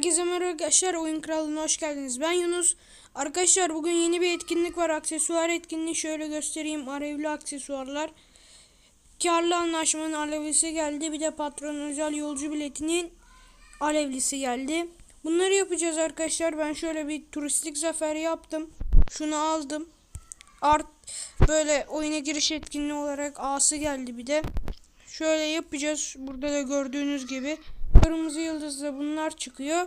Herkese merhaba arkadaşlar. Oyun Kralı'na hoş geldiniz. Ben Yunus. Arkadaşlar bugün yeni bir etkinlik var. Aksesuar etkinliği şöyle göstereyim. Alevli aksesuarlar. Karlı anlaşmanın alevlisi geldi. Bir de patron özel yolcu biletinin alevlisi geldi. Bunları yapacağız arkadaşlar. Ben şöyle bir turistik zafer yaptım. Şunu aldım. Art böyle oyuna giriş etkinliği olarak A'sı geldi bir de. Şöyle yapacağız. Burada da gördüğünüz gibi. Kırmızı yıldızda bunlar çıkıyor.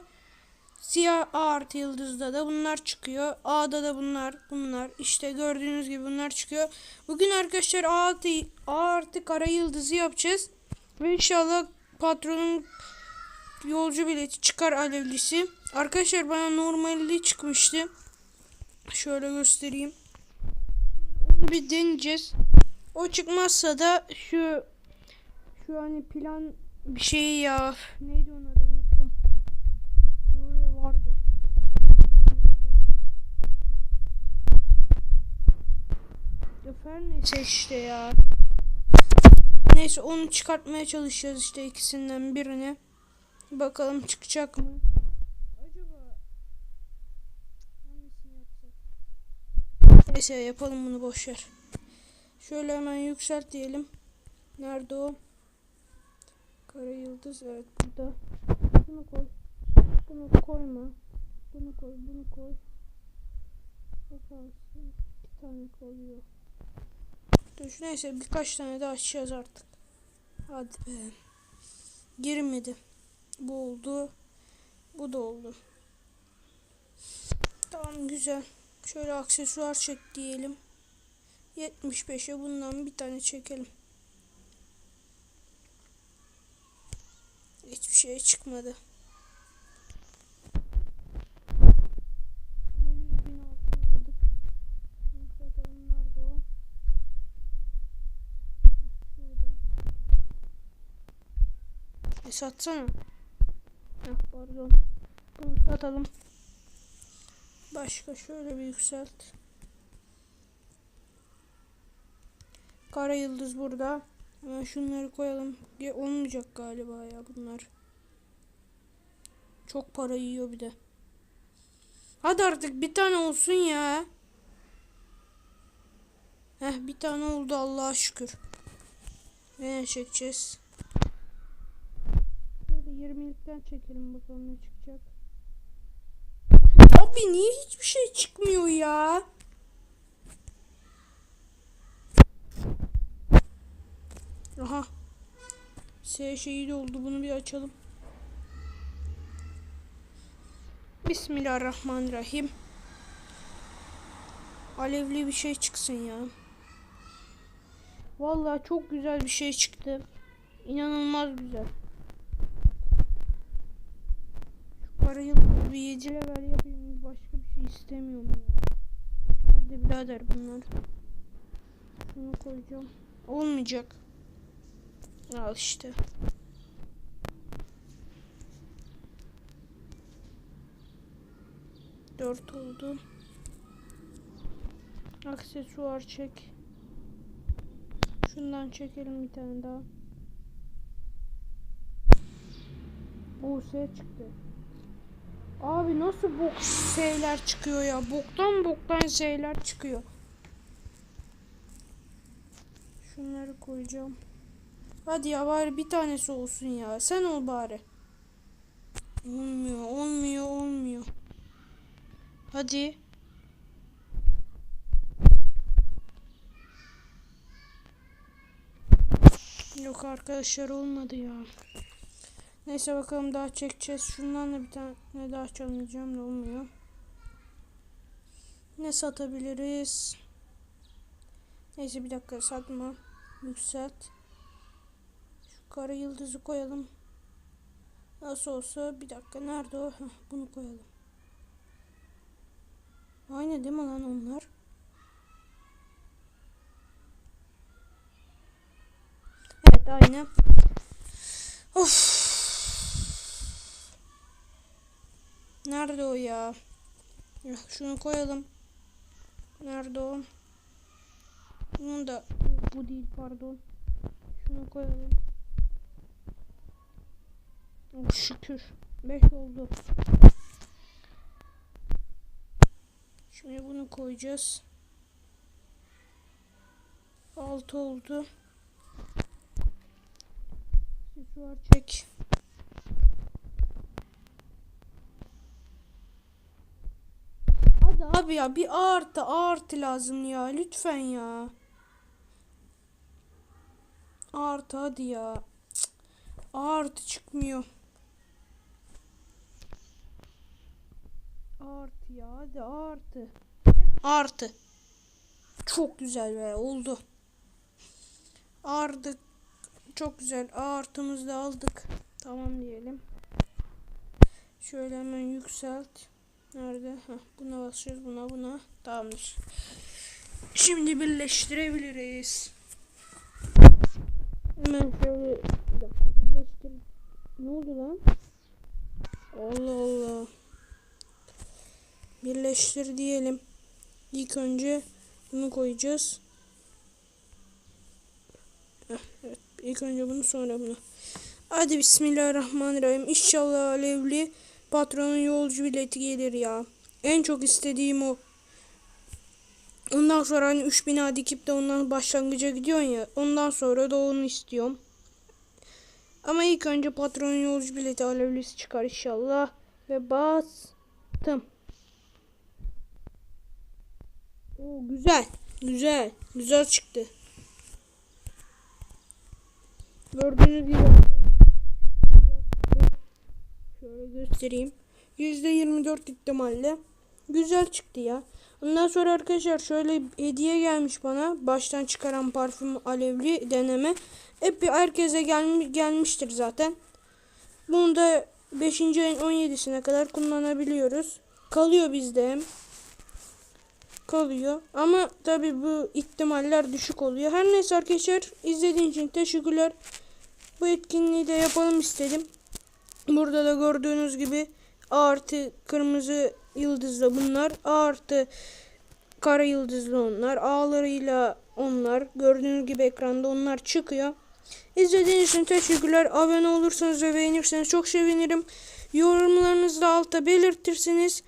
Siyah A artı yıldızda da bunlar çıkıyor. A'da da bunlar, bunlar. İşte gördüğünüz gibi bunlar çıkıyor. Bugün arkadaşlar A artı, A artı kara yıldızı yapacağız. Ve inşallah patronun yolcu bileti çıkar alevlisi. Arkadaşlar bana normalde çıkmıştı. Şöyle göstereyim. Onu bir deneyeceğiz. O çıkmazsa da şu şu hani plan bir şey ya. Neydi onun adı unuttum. Şurada vardı. Zafer neyse işte ya. Neyse onu çıkartmaya çalışacağız işte ikisinden birini. Bakalım çıkacak mı? Acaba hangisini yapsak? Neyse yapalım bunu boşver. Şöyle hemen yükselt diyelim. Nerede o? Kara yıldız evet burada. Bunu koy. Bunu koyma. Bunu koy, bunu koy. Bu kalsın. İki tane koyuyor. Şu neyse birkaç tane daha açacağız artık. Hadi be. Girmedi. Bu oldu. Bu da oldu. Tamam güzel. Şöyle aksesuar çek diyelim. 75'e bundan bir tane çekelim. Hiçbir şey çıkmadı. Ama 100 bin altın aldık. Şimdi satalım nerede o? Şurada. E satsana. Heh, pardon. Bunu satalım. Başka şöyle bir yükselt. Kara yıldız burada. Hemen şunları koyalım. Ya, olmayacak galiba ya bunlar. Çok para yiyor bir de. Hadi artık bir tane olsun ya. Heh bir tane oldu Allah'a şükür. Ne çekeceğiz? Böyle 20'likten çekelim bakalım ne çıkacak. Abi niye hiçbir şey çıkmıyor ya? Aha. S şeyi de oldu. Bunu bir açalım. Bismillahirrahmanirrahim. Alevli bir şey çıksın ya. Vallahi çok güzel bir şey çıktı. İnanılmaz güzel. Şu para yıldız bir 7 level yapayım. Başka bir şey istemiyorum ya. Nerede birader bunlar? Şunu koyacağım. Olmayacak. Al işte. Dört oldu. Aksesuar çek. Şundan çekelim bir tane daha. Buse çıktı. Abi nasıl bok şeyler çıkıyor ya? Boktan boktan şeyler çıkıyor. Şunları koyacağım. Hadi ya bari bir tanesi olsun ya. Sen ol bari. Olmuyor, olmuyor, olmuyor. Hadi. Yok arkadaşlar olmadı ya. Neyse bakalım daha çekeceğiz. Şundan da bir tane daha çalmayacağım da olmuyor. Ne satabiliriz? Neyse bir dakika satma. Yükselt. Kara yıldızı koyalım. Nasıl olsa bir dakika nerede o? Heh, bunu koyalım. Aynı değil mi lan onlar? Evet aynı. Of. Nerede o ya? şunu koyalım. Nerede o? Bunu da bu değil pardon. Şunu koyalım. Şükür. 5 oldu. Şimdi bunu koyacağız. 6 oldu. Aksesuar çek. Hadi abi ya bir A artı artı lazım ya lütfen ya. A artı hadi ya. A artı çıkmıyor. Artı ya hadi artı. Artı. Çok güzel be oldu. A artı çok güzel. Artımızı da aldık. Tamam diyelim. Şöyle hemen yükselt. Nerede? Heh, buna basacağız. Buna buna. Tamamdır. Şimdi birleştirebiliriz. Hemen şöyle bir dakika birleştir. Ne oldu lan? Allah Allah. Birleştir diyelim. İlk önce bunu koyacağız. Evet. İlk önce bunu sonra bunu. Hadi bismillahirrahmanirrahim. İnşallah alevli patronun yolcu bileti gelir ya. En çok istediğim o. Ondan sonra hani 3 bina dikip de ondan başlangıca gidiyorsun ya. Ondan sonra da onu istiyorum. Ama ilk önce patronun yolcu bileti alevlisi çıkar inşallah. Ve bastım. Oo, güzel. Güzel. Güzel çıktı. Gördüğünüz gibi şöyle göstereyim. %24 ihtimalle güzel çıktı ya. Ondan sonra arkadaşlar şöyle hediye gelmiş bana. Baştan çıkaran parfüm alevli deneme. Hep bir herkese gelmi gelmiştir zaten. Bunu da 5. ayın 17'sine kadar kullanabiliyoruz. Kalıyor bizde. Kalıyor. Ama tabi bu ihtimaller düşük oluyor. Her neyse arkadaşlar izlediğiniz için teşekkürler. Bu etkinliği de yapalım istedim. Burada da gördüğünüz gibi A artı kırmızı yıldızlı bunlar. A artı kara yıldızlı onlar. A'larıyla onlar. Gördüğünüz gibi ekranda onlar çıkıyor. İzlediğiniz için teşekkürler. Abone olursanız ve beğenirseniz çok sevinirim. Yorumlarınızı da alta belirtirsiniz.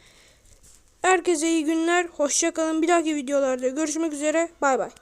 Herkese iyi günler. Hoşçakalın. Bir dahaki videolarda görüşmek üzere. Bay bay.